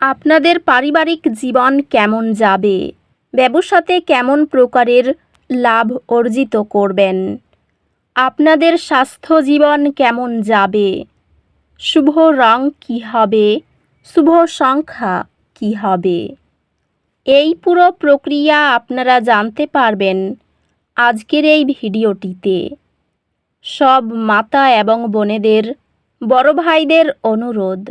আপনাদের পারিবারিক জীবন কেমন যাবে? ব্যবসাতে কেমন প্রকারের লাভ অর্জিত করবেন? আপনাদের স্বাস্থ্য জীবন কেমন যাবে? শুভ রং কি হবে? শুভ সংখ্যা কি হবে? এই পুরো প্রক্রিয়া আপনারা জানতে পারবেন আজকের এই ভিডিওটিতে। সব মাতা এবং বোনেদের, বড় ভাইদের অনুরোধ।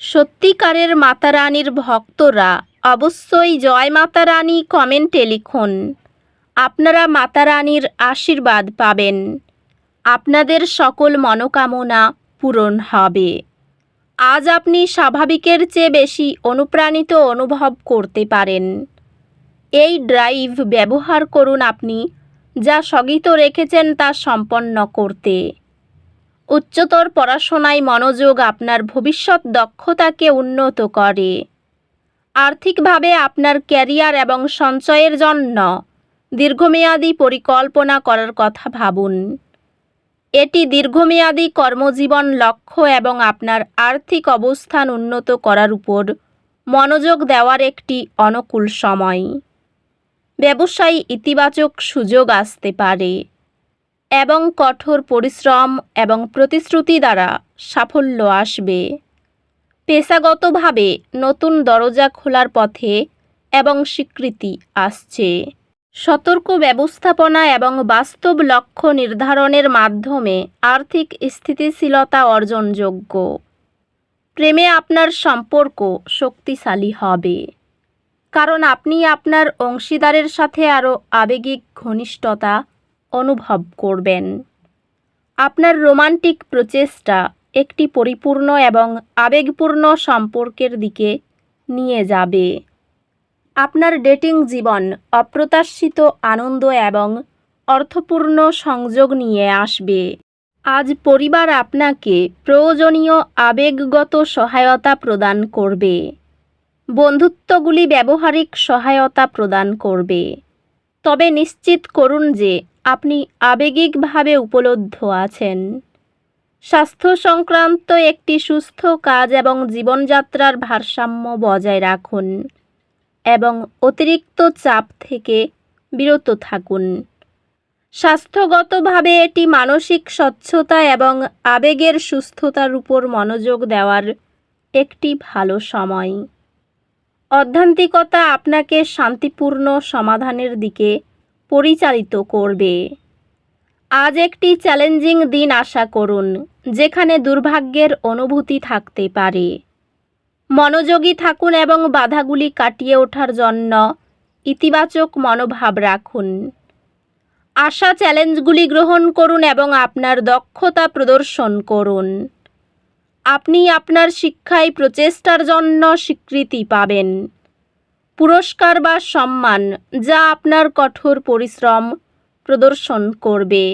সত্যিকারের মাতা রানীর ভক্তরা অবশ্যই জয় মাতা রানী কমেন্টে লিখুন। আপনারা মাতা রানীর আশীর্বাদ পাবেন। আপনাদের সকল মনোকামনা পূরণ হবে। আজ আপনি স্বাভাবিকের চেয়ে বেশি অনুপ্রাণিত অনুভব করতে পারেন। এই ড্রাইভ ব্যবহার করুন আপনি, যা স্থগিত রেখেছেন তা সম্পন্ন করতে। উচ্চতর পড়াশোনায় মনোযোগ আপনার ভবিষ্যৎ দক্ষতাকে উন্নত করে। আর্থিকভাবে আপনার ক্যারিয়ার এবং সঞ্চয়ের জন্য দীর্ঘমেয়াদী পরিকল্পনা করার কথা ভাবুন। এটি দীর্ঘমেয়াদী কর্মজীবন লক্ষ্য এবং আপনার আর্থিক অবস্থান উন্নত করার উপর মনোযোগ দেওয়ার একটি অনুকূল সময়। ব্যবসায়ী ইতিবাচক সুযোগ আসতে পারে। এবং কঠোর পরিশ্রম এবং প্রতিশ্রুতি দ্বারা সাফল্য আসবে। পেশাগতভাবে নতুন দরজা খোলার পথে এবং স্বীকৃতি আসছে। সতর্ক ব্যবস্থাপনা এবং বাস্তব লক্ষ্য নির্ধারণের মাধ্যমে আর্থিক স্থিতিশীলতা অর্জনযোগ্য। প্রেমে আপনার সম্পর্ক শক্তিশালী হবে। কারণ আপনি আপনার অংশীদারের সাথে আরও আবেগিক ঘনিষ্ঠতা অনুভব করবেন। আপনার রোমান্টিক প্রচেষ্টা একটি পরিপূর্ণ এবং আবেগপূর্ণ সম্পর্কের দিকে নিয়ে যাবে। আপনার ডেটিং জীবন অপ্রত্যাশিত আনন্দ এবং অর্থপূর্ণ সংযোগ নিয়ে আসবে। আজ পরিবার আপনাকে প্রয়োজনীয় আবেগগত সহায়তা প্রদান করবে। বন্ধুত্বগুলি ব্যবহারিক সহায়তা প্রদান করবে। তবে নিশ্চিত করুন যে আপনি আবেগিকভাবে উপলব্ধ আছেন। স্বাস্থ্য সংক্রান্ত একটি সুস্থ কাজ এবং জীবনযাত্রার ভারসাম্য বজায় রাখুন এবং অতিরিক্ত চাপ থেকে বিরত থাকুন। স্বাস্থ্যগতভাবে এটি মানসিক স্বচ্ছতা এবং আবেগের সুস্থতার উপর মনোযোগ দেওয়ার একটি ভালো সময়। অধ্যান্তিকতা আপনাকে শান্তিপূর্ণ সমাধানের দিকে পরিচালিত করবে। আজ একটি চ্যালেঞ্জিং দিন আশা করুন, যেখানে দুর্ভাগ্যের অনুভূতি থাকতে পারে। মনোযোগী থাকুন এবং বাধাগুলি কাটিয়ে ওঠার জন্য ইতিবাচক মনোভাব রাখুন। আশা চ্যালেঞ্জগুলি গ্রহণ করুন এবং আপনার দক্ষতা প্রদর্শন করুন। আপনি আপনার শিক্ষায় প্রচেষ্টার জন্য স্বীকৃতি পাবেন। পুরস্কার বা সম্মান যা আপনার কঠোর পরিশ্রম প্রদর্শন করবে।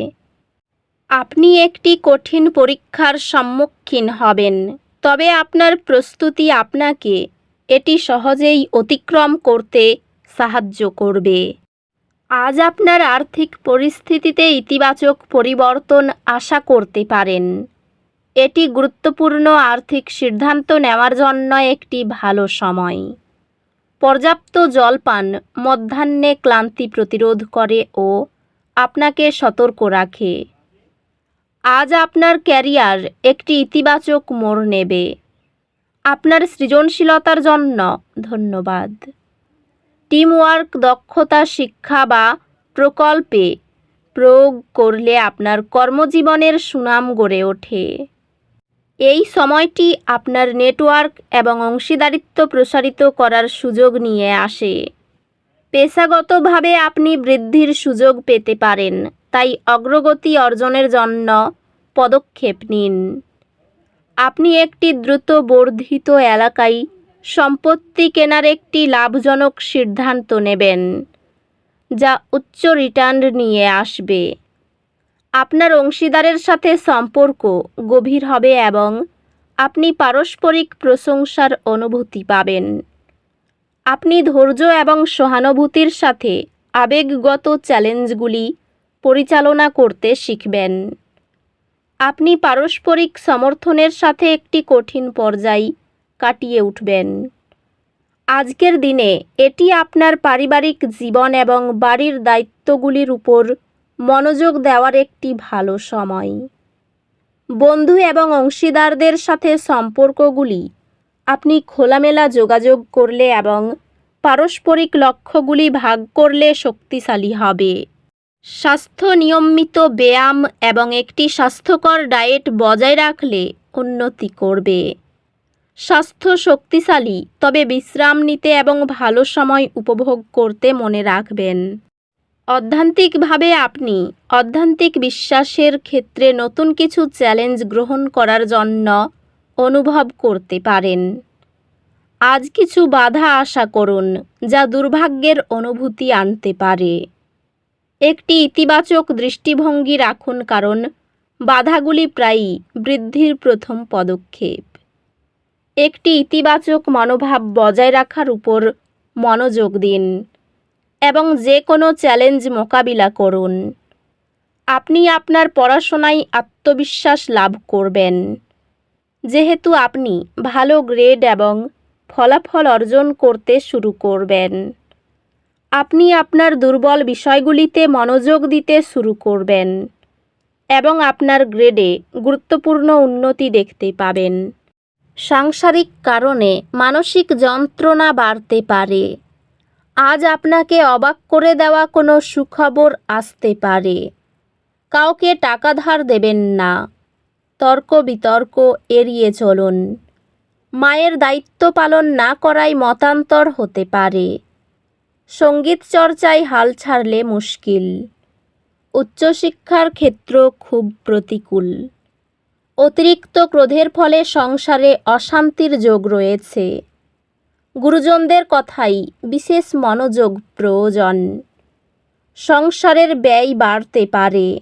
আপনি একটি কঠিন পরীক্ষার সম্মুখীন হবেন, তবে আপনার প্রস্তুতি আপনাকে এটি সহজেই অতিক্রম করতে সাহায্য করবে। আজ আপনার আর্থিক পরিস্থিতিতে ইতিবাচক পরিবর্তন আশা করতে পারেন। এটি গুরুত্বপূর্ণ আর্থিক সিদ্ধান্ত নেওয়ার জন্য একটি ভালো সময়। পর্যাপ্ত জলপান, মধ্যাহ্নে ক্লান্তি প্রতিরোধ করে ও আপনাকে সতর্ক রাখে। আজ আপনার ক্যারিয়ার একটি ইতিবাচক মোড় নেবে। আপনার সৃজনশীলতার জন্য ধন্যবাদ। টিমওয়ার্ক, দক্ষতা, শিক্ষা বা প্রকল্পে প্রয়োগ করলে আপনার কর্মজীবনের সুনাম গড়ে ওঠে। এই সময়টি আপনার নেটওয়ার্ক এবং অংশীদারিত্ব প্রসারিত করার সুযোগ নিয়ে আসে। পেশাগতভাবে আপনি বৃদ্ধির সুযোগ পেতে পারেন, তাই অগ্রগতি অর্জনের জন্য পদক্ষেপ নিন। আপনি একটি দ্রুত বর্ধিত এলাকায় সম্পত্তি কেনার একটি লাভজনক সিদ্ধান্ত নেবেন, যা উচ্চ রিটার্ন নিয়ে আসবে। আপনার অংশীদারের সাথে সম্পর্ক গভীর হবে এবং আপনি পারস্পরিক প্রশংসার অনুভূতি পাবেন। আপনি ধৈর্য এবং সহানুভূতির সাথে আবেগগত চ্যালেঞ্জগুলি পরিচালনা করতে শিখবেন। আপনি পারস্পরিক সমর্থনের সাথে একটি কঠিন পর্যায় কাটিয়ে উঠবেন। আজকের দিনে এটি আপনার পারিবারিক জীবন এবং বাড়ির দায়িত্বগুলির উপর মনোযোগ দেওয়ার একটি ভালো সময়। বন্ধু এবং অংশীদারদের সাথে সম্পর্কগুলি, আপনি খোলামেলা যোগাযোগ করলে এবং পারস্পরিক লক্ষ্যগুলি ভাগ করলে শক্তিশালী হবে। স্বাস্থ্য নিয়মিত ব্যায়াম এবং একটি স্বাস্থ্যকর ডায়েট বজায় রাখলে উন্নতি করবে। স্বাস্থ্য শক্তিশালী, তবে বিশ্রাম নিতে এবং ভালো সময় উপভোগ করতে মনে রাখবেন। অধ্যান্তিকভাবে আপনি অধ্যান্তিক বিশ্বাসের ক্ষেত্রে নতুন কিছু চ্যালেঞ্জ গ্রহণ করার জন্য অনুভব করতে পারেন। আজ কিছু বাধা আশা করুন, যা দুর্ভাগ্যের অনুভূতি আনতে পারে। একটি ইতিবাচক দৃষ্টিভঙ্গি রাখুন, কারণ বাধাগুলি প্রায়ই বৃদ্ধির প্রথম পদক্ষেপ। একটি ইতিবাচক মনোভাব বজায় রাখার উপর মনোযোগ দিন। এবং যে কোনো চ্যালেঞ্জ মোকাবিলা করুন। আপনি আপনার পড়াশোনায় আত্মবিশ্বাস লাভ করবেন। যেহেতু আপনি ভালো গ্রেড এবং ফলাফল অর্জন করতে শুরু করবেন। আপনি আপনার দুর্বল বিষয়গুলিতে মনোযোগ দিতে শুরু করবেন এবং আপনার গ্রেডে গুরুত্বপূর্ণ উন্নতি দেখতে পাবেন। সাংসারিক কারণে মানসিক যন্ত্রণা বাড়তে পারে। আজ আপনাকে অবাক করে দেওয়া কোনো সুখবর আসতে পারে। কাউকে টাকা ধার দেবেন না। তর্ক বিতর্ক এড়িয়ে চলুন। মায়ের দায়িত্ব পালন না করাই মতান্তর হতে পারে। সংগীত চর্চায় হাল ছাড়লে মুশকিল। উচ্চশিক্ষার ক্ষেত্র খুব প্রতিকূল। অতিরিক্ত ক্রোধের ফলে সংসারে অশান্তির যোগ রয়েছে। গুরুজনদের কথাই বিশেষ মনোযোগ প্রয়োজন। সংসারের ব্যয় বাড়তে পারে।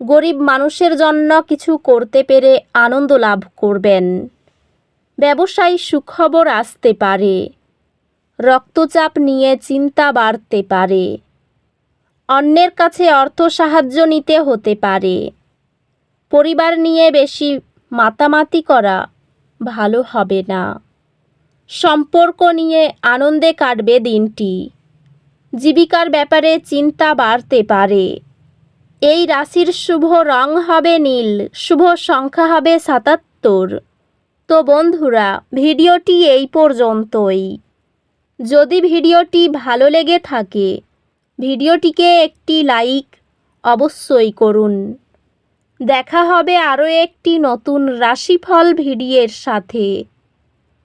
গরিব মানুষের জন্য কিছু করতে পেরে আনন্দ লাভ করবেন। ব্যবসায় সুখবর আসতে পারে। রক্তচাপ নিয়ে চিন্তা বাড়তে পারে। অন্যের কাছে অর্থ সাহায্য নিতে হতে পারে। পরিবার নিয়ে বেশি মাতামাতি করা ভালো হবে না। সম্পর্ক নিয়ে আনন্দে কাটবে দিনটি। জীবিকার ব্যাপারে চিন্তা বাড়তে পারে। এই রাশির শুভ রং হবে নীল, শুভ সংখ্যা হবে সাতাত্তর। তো বন্ধুরা, ভিডিওটি এই পর্যন্তই। যদি ভিডিওটি ভালো লেগে থাকে, ভিডিওটিকে একটি লাইক অবশ্যই করুন। দেখা হবে আরও একটি নতুন রাশিফল ভিডিওর সাথে।